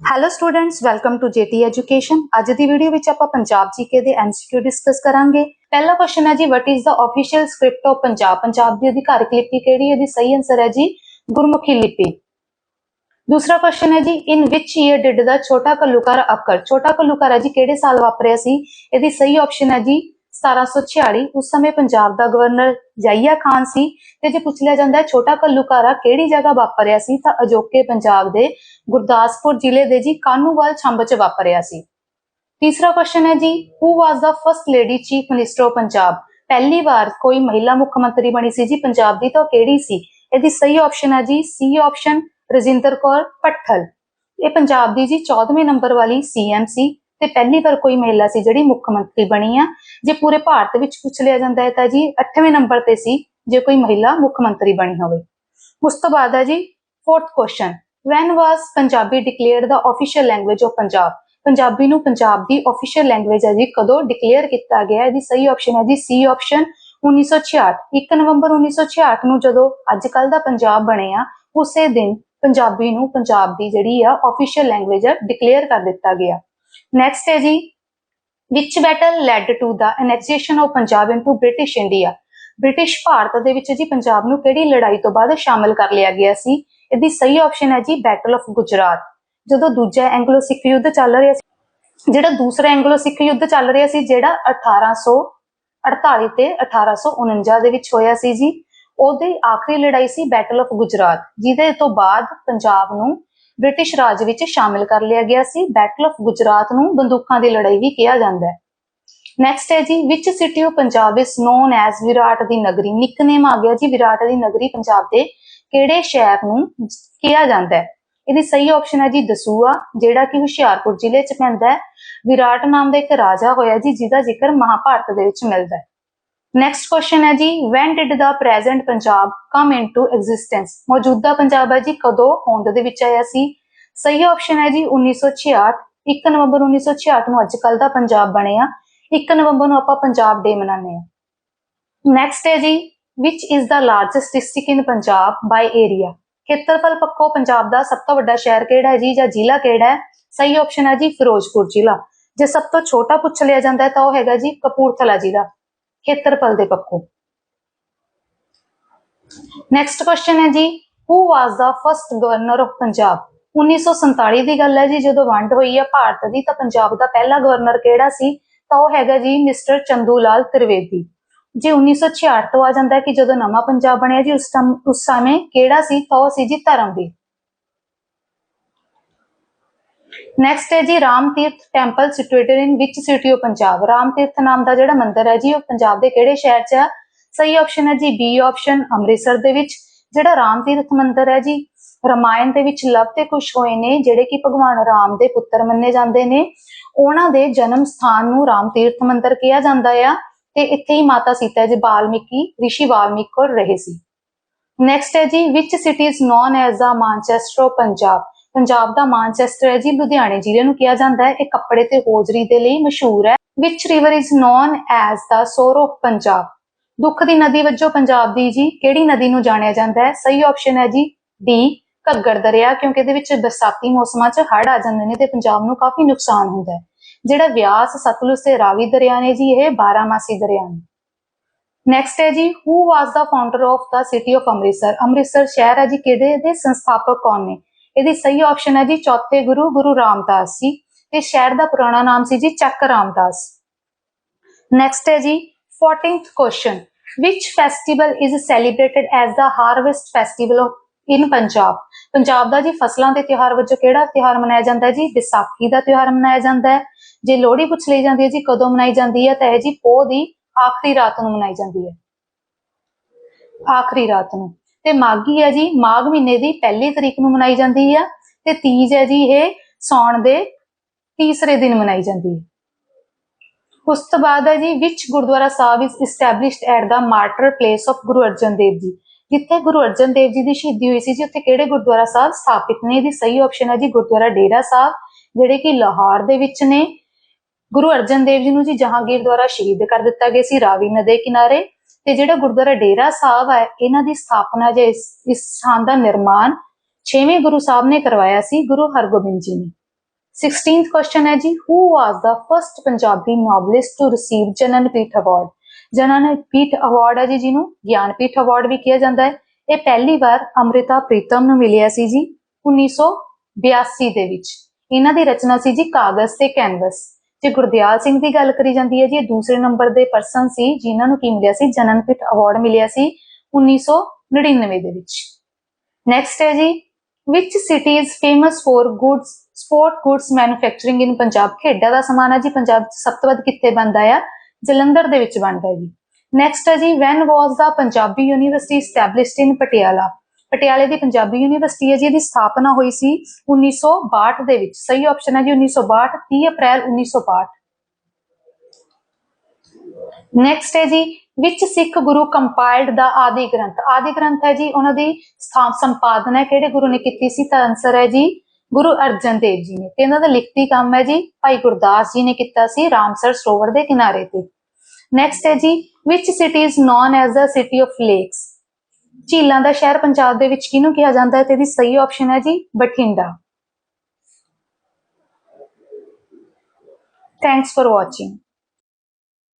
Hello students welcome to JT education ਅੱਜ ਦੀ video ਵਿੱਚ ਆਪਾਂ ਪੰਜਾਬ ਜੀਕੇ ਦੇ ਐਮਸੀਕਿਊ ਡਿਸਕਸ ਕਰਾਂਗੇ। ਪਹਿਲਾ ਕੁਐਸਚਨ ਹੈ ਜੀ what is the official script of Punjab? Punjab ਦੀ ਅਧਿਕਾਰਿਕ ਲਿਪੀ ਕਿਹੜੀ ਹੈ ਇਹਦੀ ਸਹੀ ਆਨਸਰ ਹੈ ਜੀ, ਗੁਰਮੁਖੀ ਲਿਪੀ। ਦੂਸਰਾ ਕੁਐਸਚਨ ਹੈ ਜੀ ਇਨ ਵਿਚ ਈਅਰ ਡਿਡ ਦਾ ਛੋਟਾ ਘੱਲੂਘਾਰਾ ਅਕਰ ਛੋਟਾ ਘੱਲੂਘਾਰਾ ਜੀ, ਕਿਹੜੇ ਸਾਲ ਵਾਪਰਿਆ ਸੀ? ਇਹਦੀ ਸਹੀ ਆਪਸ਼ਨ ਹੈ ਜੀ 1746 ਉਸ ਸਮੇਂ ਪੰਜਾਬ ਦਾ ਗਵਰਨਰ ਜਾਈਆ ਖਾਨ ਸੀ ਤੇ ਜੇ ਪੁੱਛ ਲਿਆ ਜਾਂਦਾ ਹੈ, ਛੋਟਾ ਘੱਲੂਘਾਰਾ ਕਿਹੜੀ ਜਗ੍ਹਾ ਵਾਪਰਿਆ ਸੀ, ਤਾਂ ਅਜੋਕੇ ਪੰਜਾਬ ਦੇ ਗੁਰਦਾਸਪੁਰ ਜ਼ਿਲ੍ਹੇ ਦੇ ਜੀ ਕਾਨੂੰਵਾਲ ਛੰਬ ਚ ਵਾਪਰਿਆ ਸੀ। ਤੀਸਰਾ ਕੁਐਸਚਨ ਹੈ ਜੀ who was the first lady chief minister of Punjab? ਪਹਿਲੀ ਵਾਰ ਕੋਈ ਮਹਿਲਾ ਮੁੱਖ ਮੰਤਰੀ ਬਣੀ ਸੀ ਜੀ ਪੰਜਾਬ ਦੀ, ਤਾਂ ਉਹ ਕਿਹੜੀ ਸੀ? ਇਹਦੀ ਸਹੀ ਆਪਸ਼ਨ ਹੈ ਜੀ ਸੀ ਆਪਸ਼ਨ ਰਜਿੰਦਰ ਕੌਰ ਪੱਠਲ ਇਹ ਪੰਜਾਬ ਦੀ ਜੀ 14ਵੇਂ ਨੰਬਰ ਵਾਲੀ ਸੀਐਮ ਸੀ। ਤੇ ਪਹਿਲੀ ਵਾਰ ਕੋਈ ਮਹਿਲਾ ਸੀ ਜਿਹੜੀ ਮੁੱਖ ਮੰਤਰੀ ਬਣੀ ਆ। ਜੇ ਪੂਰੇ ਭਾਰਤ ਵਿੱਚ ਪੁੱਛ ਲਿਆ ਜਾਂਦਾ ਹੈ ਤਾਂ ਜੀ 8ਵੇਂ ਨੰਬਰ ਤੇ ਸੀ ਜੇ ਕੋਈ ਮਹਿਲਾ ਮੁੱਖ ਮੰਤਰੀ ਬਣੀ ਹੋਵੇ। ਉਸ ਤੋਂ ਬਾਅਦ ਹੈ ਜੀ fourth question when was Punjabi declared the official language of Punjab Punjabi ਨੂੰ ਪੰਜਾਬ ਦੀ ਆਫੀਸ਼ੀਅਲ ਲੈਂਗੁਏਜ ਹੈ ਜੀ ਕਦੋਂ ਡਿਕਲੇਅਰ ਕੀਤਾ ਗਿਆ ਇਹਦੀ ਸਹੀ ਆਪਸ਼ਨ ਹੈ ਜੀ ਸੀ ਆਪਸ਼ਨ 1966 1 ਨਵੰਬਰ 1966 ਨੂੰ ਜਦੋਂ ਅੱਜ ਕੱਲ ਦਾ ਪੰਜਾਬ ਬਣਿਆ ਉਸੇ ਦਿਨ ਪੰਜਾਬੀ ਨੂੰ ਪੰਜਾਬ ਦੀ ਜਿਹੜੀ ਆ ਆਫੀਸ਼ੀਅਲ ਲੈਂਗੁਏਜ ਡਿਕਲੇਅਰ ਕਰ ਦਿੱਤਾ ਗਿਆ। ਨੈਕਸਟ ਹੈ ਜੀ which battle led to the annexation of Punjab into British India British Bharat ਦੇ ਵਿੱਚ ਜੀ ਪੰਜਾਬ ਨੂੰ ਕਿਹੜੀ ਲੜਾਈ ਤੋਂ ਬਾਅਦ ਸ਼ਾਮਲ ਕਰ ਲਿਆ ਗਿਆ ਸੀ? ਇਹਦੀ ਸਹੀ ਆਪਸ਼ਨ ਹੈ ਜੀ ਬੈਟਲ ਆਫ ਗੁਜਰਾਤ ਜਦੋਂ ਦੂਜਾ ਐਂਗਲੋ ਸਿੱਖ ਯੁੱਧ ਚੱਲ ਰਿਹਾ ਸੀ, ਜਿਹੜਾ ਦੂਸਰਾ ਐਂਗਲੋ ਸਿੱਖ ਯੁੱਧ ਚੱਲ ਰਿਹਾ ਸੀ, ਜਿਹੜਾ 1848 ਤੇ 1849 ਦੇ ਵਿੱਚ ਹੋਇਆ ਸੀ ਜੀ, ਉਹਦੀ ਆਖਰੀ ਲੜਾਈ ਸੀ ਬੈਟਲ ਆਫ ਗੁਜਰਾਤ ਜਿਹਦੇ ਤੋਂ ਬਾਅਦ ਪੰਜਾਬ ਨੂੰ ਬ੍ਰਿਟਿਸ਼ ਰਾਜ ਵਿੱਚ ਸ਼ਾਮਿਲ ਕਰ ਲਿਆ ਗਿਆ ਸੀ। ਬੈਟਲ ਆਫ ਗੁਜਰਾਤ ਨੂੰ ਬੰਦੂਕਾਂ ਦੀ ਲੜਾਈ ਵੀ ਕਿਹਾ ਜਾਂਦਾ ਹੈ। ਨੈਕਸਟ ਹੈ ਜੀ ਵਿਚ ਸਿਟੀ ਆਫ ਪੰਜਾਬ ਇਸ ਨੋਨ ਐਜ਼ ਵਿਰਾਟ ਦੀ ਨਗਰੀ? ਨਿਕਨੇਮ ਆ ਗਿਆ ਜੀ ਵਿਰਾਟ ਦੀ ਨਗਰੀ ਪੰਜਾਬ ਦੇ ਕਿਹੜੇ ਸ਼ਹਿਰ ਨੂੰ ਕਿਹਾ ਜਾਂਦਾ ਹੈ? ਇਹਦੀ ਸਹੀ ਆਪਸ਼ਨ ਹੈ ਜੀ ਦਸੂਆ ਜਿਹੜਾ ਕਿ ਹੁਸ਼ਿਆਰਪੁਰ ਜ਼ਿਲ੍ਹੇ 'ਚ ਪੈਂਦਾ ਹੈ। ਵਿਰਾਟ ਨਾਮ ਦਾ ਇੱਕ ਰਾਜਾ ਹੋਇਆ ਜੀ, ਜਿਹਦਾ ਜ਼ਿਕਰ ਮਹਾਭਾਰਤ ਦੇ ਵਿੱਚ ਮਿਲਦਾ ਹੈ। ਨੈਕਸਟ ਕੁਐਸਚਨ ਹੈ ਜੀ when did the present Punjab come into existence ਮੌਜੂਦਾ ਪੰਜਾਬ ਹੈ ਜੀ, ਕਦੋਂ ਹੋਂਦ ਦੇ ਵਿੱਚ ਆਇਆ ਸੀ? ਸਹੀ ਆਪਸ਼ਨ ਹੈ ਜੀ 1966 1 ਨਵੰਬਰ 1966 ਨੂੰ ਅੱਜ ਕੱਲ ਦਾ ਪੰਜਾਬ ਬਣਿਆ 1 ਨਵੰਬਰ ਨੂੰ ਆਪਾਂ ਪੰਜਾਬ ਡੇ ਮਨਾਉਂਦੇ ਹਾਂ ਨੈਕਸਟ ਹੈ ਜੀ which is the largest district in Punjab by area ਖੇਤਰਫਲ ਪੱਖੋਂ ਪੰਜਾਬ ਦਾ ਸਭ ਤੋਂ ਵੱਡਾ ਸ਼ਹਿਰ ਕਿਹੜਾ ਹੈ ਜੀ, ਜਾਂ ਜ਼ਿਲ੍ਹਾ ਕਿਹੜਾ ਹੈ? ਸਹੀ ਆਪਸ਼ਨ ਹੈ ਜੀ, ਫਿਰੋਜ਼ਪੁਰ ਜ਼ਿਲ੍ਹਾ। ਜੇ ਸਭ ਤੋਂ ਛੋਟਾ ਪੁੱਛ ਲਿਆ ਜਾਂਦਾ ਹੈ ਤਾਂ ਉਹ ਹੈਗਾ ਜੀ, ਕਪੂਰਥਲਾ ਜ਼ਿਲ੍ਹਾ। ਖੇਤਰਫਲ ਦੇ ਪੱਖੋਂ। ਨੈਕਸਟ ਕੁਐਸਚਨ ਹੈ ਜੀ who was the first governor of Punjab 1947 ਦੀ ਗੱਲ ਹੈ ਜੀ, ਜਦੋਂ ਵੰਡ ਹੋਈ ਹੈ ਭਾਰਤ ਦੀ, ਤਾਂ ਪੰਜਾਬ ਦਾ ਪਹਿਲਾ ਗਵਰਨਰ ਕਿਹੜਾ ਸੀ? ਤਾਂ ਉਹ ਹੈਗਾ ਜੀ ਮਿਸਟਰ ਚੰਦੂ ਲਾਲ ਤ੍ਰਿਵੇਦੀ। ਜੇ 1966 ਤੋਂ ਆ ਜਾਂਦਾ ਕਿ ਜਦੋਂ ਨਵਾਂ ਪੰਜਾਬ ਬਣਿਆ ਜੀ, ਉਸ ਟਾਈਮ ਉਸ ਸਮੇਂ ਕਿਹੜਾ ਸੀ? ਤਾਂ ਉਹ ਸੀ ਜੀ ਧਰਮਵੀਰ। ਨੈਕਸਟ ਹੈ ਜੀ Ram Tirath temple situated in which city of Punjab Ram Tirath ਨਾਮ ਦਾ ਜਿਹੜਾ ਮੰਦਿਰ ਹੈ ਜੀ, ਉਹ ਪੰਜਾਬ ਦੇ ਕਿਹੜੇ ਸ਼ਹਿਰ 'ਚ ਆ ਸਹੀ ਆਪਸ਼ਨ ਹੈ ਜੀ ਬੀ ਆਪਸ਼ਨ ਅੰਮ੍ਰਿਤਸਰ ਦੇ ਵਿੱਚ। ਜਿਹੜਾ ਰਾਮ ਤੀਰਥ ਮੰਦਿਰ ਹੈ ਜੀ, ਰਮਾਇਣ ਦੇ ਵਿੱਚ ਲਵ ਤੇ ਕੁਸ਼ ਹੋਏ ਨੇ, ਜਿਹੜੇ ਕਿ ਭਗਵਾਨ ਰਾਮ ਦੇ ਪੁੱਤਰ ਮੰਨੇ ਜਾਂਦੇ ਨੇ। ਉਹਨਾਂ ਦੇ ਜਨਮ ਸਥਾਨ ਨੂੰ ਰਾਮ ਤੀਰਥ ਮੰਦਿਰ ਕਿਹਾ ਜਾਂਦਾ ਆ ਤੇ ਇੱਥੇ ਹੀ ਮਾਤਾ ਸੀਤਾ ਜੀ ਵਾਲਮੀਕੀ ਰਿਸ਼ੀ ਵਾਲਮੀਕ ਕੋਲ ਰਹੇ ਸੀ। ਨੈਕਸਟ ਹੈ ਜੀ which city is known as the Manchester of Punjab Punjab the Manchester ਹੈ ਜੀ, ਲੁਧਿਆਣੇ ਜ਼ਿਲ੍ਹੇ ਨੂੰ ਕਿਹਾ ਜਾਂਦਾ ਹੈ। ਇਹ ਕੱਪੜੇ ਤੇ ਹੋਜਰੀ ਦੇ ਲਈ ਮਸ਼ਹੂਰ ਹੈ। ਵਿਚ river is known as the sorrow of Punjab ਦੁੱਖ ਦੀ ਨਦੀ ਵਜੋਂ ਪੰਜਾਬ ਦੀ ਜੀ, ਕਿਹੜੀ ਨਦੀ ਨੂੰ ਜਾਣਿਆ ਜਾਂਦਾ ਹੈ? ਸਹੀ ਆਪਸ਼ਨ ਹੈ ਜੀ ਡੀ ਘੱਗਰ ਦਰਿਆ, ਕਿਉਂਕਿ ਇਹਦੇ ਵਿੱਚ ਬਰਸਾਤੀ ਮੌਸਮਾਂ 'ਚ ਹੜ੍ਹ ਆ ਜਾਂਦੇ ਨੇ ਤੇ ਪੰਜਾਬ ਨੂੰ ਕਾਫੀ ਨੁਕਸਾਨ ਹੁੰਦਾ ਹੈ। ਜਿਹੜਾ ਵਿਆਸ ਸਤਲੁਜ ਤੇ ਰਾਵੀ ਦਰਿਆ ਨੇ ਜੀ, ਇਹ 12 ਮਾਸੀ ਦਰਿਆ ਨੇ। ਨੈਕਸਟ ਹੈ ਜੀ who was the founder of the city of Amritsar Amritsar ਸ਼ਹਿਰ ਹੈ ਜੀ, ਕਿਹਦੇ? ਦੇ ਸੰਸਥਾਪਕ ਕੌਣ ਨੇ? ਇਹਦੀ ਸਹੀ ਆਪਸ਼ਨ ਹੈ ਜੀ ਚੌਥੇ ਗੁਰੂ ਗੁਰੂ ਰਾਮਦਾਸ ਜੀ। ਤੇ ਸ਼ਹਿਰ ਦਾ ਪੁਰਾਣਾ ਨਾਮ ਸੀ ਜੀ, ਚੱਕ ਰਾਮਦਾਸ। ਨੈਕਸਟ ਹੈ ਜੀ 14th question which festival is celebrated as the harvest festival of, in Punjab Punjab ਦਾ ਜੀ ਫਸਲਾਂ ਦੇ ਤਿਉਹਾਰ ਵਜੋਂ ਕਿਹੜਾ ਤਿਉਹਾਰ ਮਨਾਇਆ ਜਾਂਦਾ ਹੈ ਜੀ? ਵਿਸਾਖੀ ਦਾ ਤਿਉਹਾਰ ਮਨਾਇਆ ਜਾਂਦਾ ਹੈ। ਜੇ ਲੋਹੜੀ ਪੁੱਛ ਲਈ ਜਾਂਦੀ ਹੈ ਜੀ, ਕਦੋਂ ਮਨਾਈ ਜਾਂਦੀ ਹੈ, ਤਾਂ ਇਹ ਜੀ ਪੋਹ ਦੀ ਆਖਰੀ ਰਾਤ ਨੂੰ ਮਨਾਈ ਜਾਂਦੀ ਹੈ। ਆਖਰੀ ਰਾਤ ਨੂੰ। ਤੇ ਮਾਘੀ ਹੈ ਜੀ, ਮਾਘ ਮਹੀਨੇ ਦੀ ਪਹਿਲੀ ਤਰੀਕ ਨੂੰ ਮਨਾਈ ਜਾਂਦੀ ਹੈ ਤੇ ਤੀਜ ਹੈ ਜੀ ਇਹ ਸੌਣ ਦੇ ਤੀਸਰੇ ਦਿਨ ਮਨਾਈ ਜਾਂਦੀ ਹੈ। ਉਸ ਤੋਂ ਬਾਅਦ ਹੈ ਜੀ, ਵਿਚ Gurdwara Sahib is established at the martyr place of Guru Arjan Dev ji. ਜਿੱਥੇ ਗੁਰੂ ਅਰਜਨ ਦੇਵ ਜੀ ਦੀ ਸ਼ਹੀਦੀ ਹੋਈ ਸੀ ਜੀ, ਉੱਥੇ ਕਿਹੜੇ ਗੁਰਦੁਆਰਾ ਸਾਹਿਬ ਸਥਾਪਿਤ ਨੇ? ਇਹਦੀ ਸਹੀ ਆਪਸ਼ਨ ਹੈ ਜੀ ਗੁਰਦੁਆਰਾ ਡੇਰਾ ਸਾਹਿਬ, ਜਿਹੜੇ ਕਿ ਲਾਹੌਰ ਦੇ ਵਿੱਚ ਨੇ। ਗੁਰੂ ਅਰਜਨ ਦੇਵ ਜੀ ਨੂੰ ਜੀ ਜਹਾਂਗੀਰ ਦੁਆਰਾ ਸ਼ਹੀਦ ਕਰ ਦਿੱਤਾ ਗਿਆ ਸੀ, ਰਾਵੀ ਨਦੀ ਕਿਨਾਰੇ। ਤੇ ਜਿਹੜਾ ਗੁਰਦੁਆਰਾ ਡੇਰਾ ਸਾਹਿਬ ਹੈ ਇਹਨਾਂ ਦੀ ਸਥਾਪਨਾ ਜਾਂ ਇਸ ਸਥਾਨ ਦਾ ਨਿਰਮਾਣ 6ਵੇਂ ਗੁਰੂ ਸਾਹਿਬ ਨੇ ਕਰਵਾਇਆ ਸੀ, ਗੁਰੂ ਹਰਗੋਬਿੰਦ ਜੀ ਨੇ। 16th ਕੁਐਸਚਨ ਹੈ ਜੀ who was the first Punjabi novelist to receive Jnanpith award Jnanpith award ਹੈ ਜੀ ਜਿਹਨੂੰ ਗਿਆਨਪੀਠ ਅਵਾਰਡ ਵੀ ਕਿਹਾ ਜਾਂਦਾ ਹੈ। ਇਹ ਪਹਿਲੀ ਵਾਰ ਅੰਮ੍ਰਿਤਾ ਪ੍ਰੀਤਮ ਨੂੰ ਮਿਲਿਆ ਸੀ ਜੀ 1982 ਦੇ ਵਿੱਚ। ਇਹਨਾਂ ਦੀ ਰਚਨਾ ਸੀ ਜੀ ਕਾਗਜ਼ ਤੇ ਕੈਨਵਸ। ਜੇ ਗੁਰਦਿਆਲ ਸਿੰਘ ਦੀ ਗੱਲ ਕਰੀ ਜਾਂਦੀ ਹੈ ਜੀ, ਇਹ ਦੂਸਰੇ ਨੰਬਰ ਦੇ ਪਰਸਨ ਸੀ, ਜਿਨ੍ਹਾਂ ਨੂੰ ਕੀ ਮਿਲਿਆ ਸੀ? ਜਨਨਪੀਠ ਅਵਾਰਡ ਮਿਲਿਆ ਸੀ 1999 ਦੇ ਵਿੱਚ। ਨੈਕਸਟ ਹੈ ਜੀ, which city is famous for goods, sport goods manufacturing in Punjab ਖੇਡਾਂ ਦਾ ਸਮਾਨ ਹੈ ਜੀ, ਪੰਜਾਬ 'ਚ ਸਭ ਤੋਂ ਵੱਧ ਕਿੱਥੇ ਬਣਦਾ ਆ? ਜਲੰਧਰ ਦੇ ਵਿੱਚ ਬਣਦਾ ਹੈ ਜੀ। ਨੈਕਸਟ ਹੈ ਜੀ when was the Punjabi university established in Patiala? ਪਟਿਆਲੇ ਦੀ ਪੰਜਾਬੀ ਯੂਨੀਵਰਸਿਟੀ ਹੈ ਜੀ, ਇਹਦੀ ਸਥਾਪਨਾ ਹੋਈ ਸੀ 1962 ਦੇ ਵਿੱਚ। ਸਹੀ ਆਪਸ਼ਨ ਹੈ ਜੀ 1962 30 ਅਪ੍ਰੈਲ 1962 ਨੈਕਸਟ ਹੈ ਜੀ, ਵਿੱਚ ਸਿੱਖ ਗੁਰੂ ਕੰਪਾਈਲਡ ਦਾ ਆਦਿ ਗ੍ਰੰਥ। ਆਦਿ ਗ੍ਰੰਥ ਹੈ ਜੀ, ਉਹਨਾਂ ਦੀ ਸਥਾਪ ਸੰਪਾਦਨਾ ਕਿਹੜੇ ਗੁਰੂ ਨੇ ਕੀਤੀ ਸੀ? ਤਾਂ ਆਨਸਰ ਹੈ ਜੀ, ਗੁਰੂ ਅਰਜਨ ਦੇਵ ਜੀ ਨੇ। ਤੇ ਇਹਨਾਂ ਦਾ ਲਿਖਤੀ ਕੰਮ ਹੈ ਜੀ, ਭਾਈ ਗੁਰਦਾਸ ਜੀ ਨੇ ਕੀਤਾ ਸੀ ਰਾਮਸਰ ਸਰੋਵਰ ਦੇ ਕਿਨਾਰੇ ਤੇ। ਨੈਕਸਟ ਹੈ ਜੀ which city is known as the city of lakes ਝੀਲਾਂ ਦਾ ਸ਼ਹਿਰ ਪੰਜਾਬ ਦੇ ਵਿੱਚ ਕਿਹਨੂੰ ਕਿਹਾ ਜਾਂਦਾ ਹੈ ਤੇ ਇਹਦੀ ਸਹੀ ਆਪਸ਼ਨ ਹੈ ਜੀ ਬਠਿੰਡਾ। Thanks for watching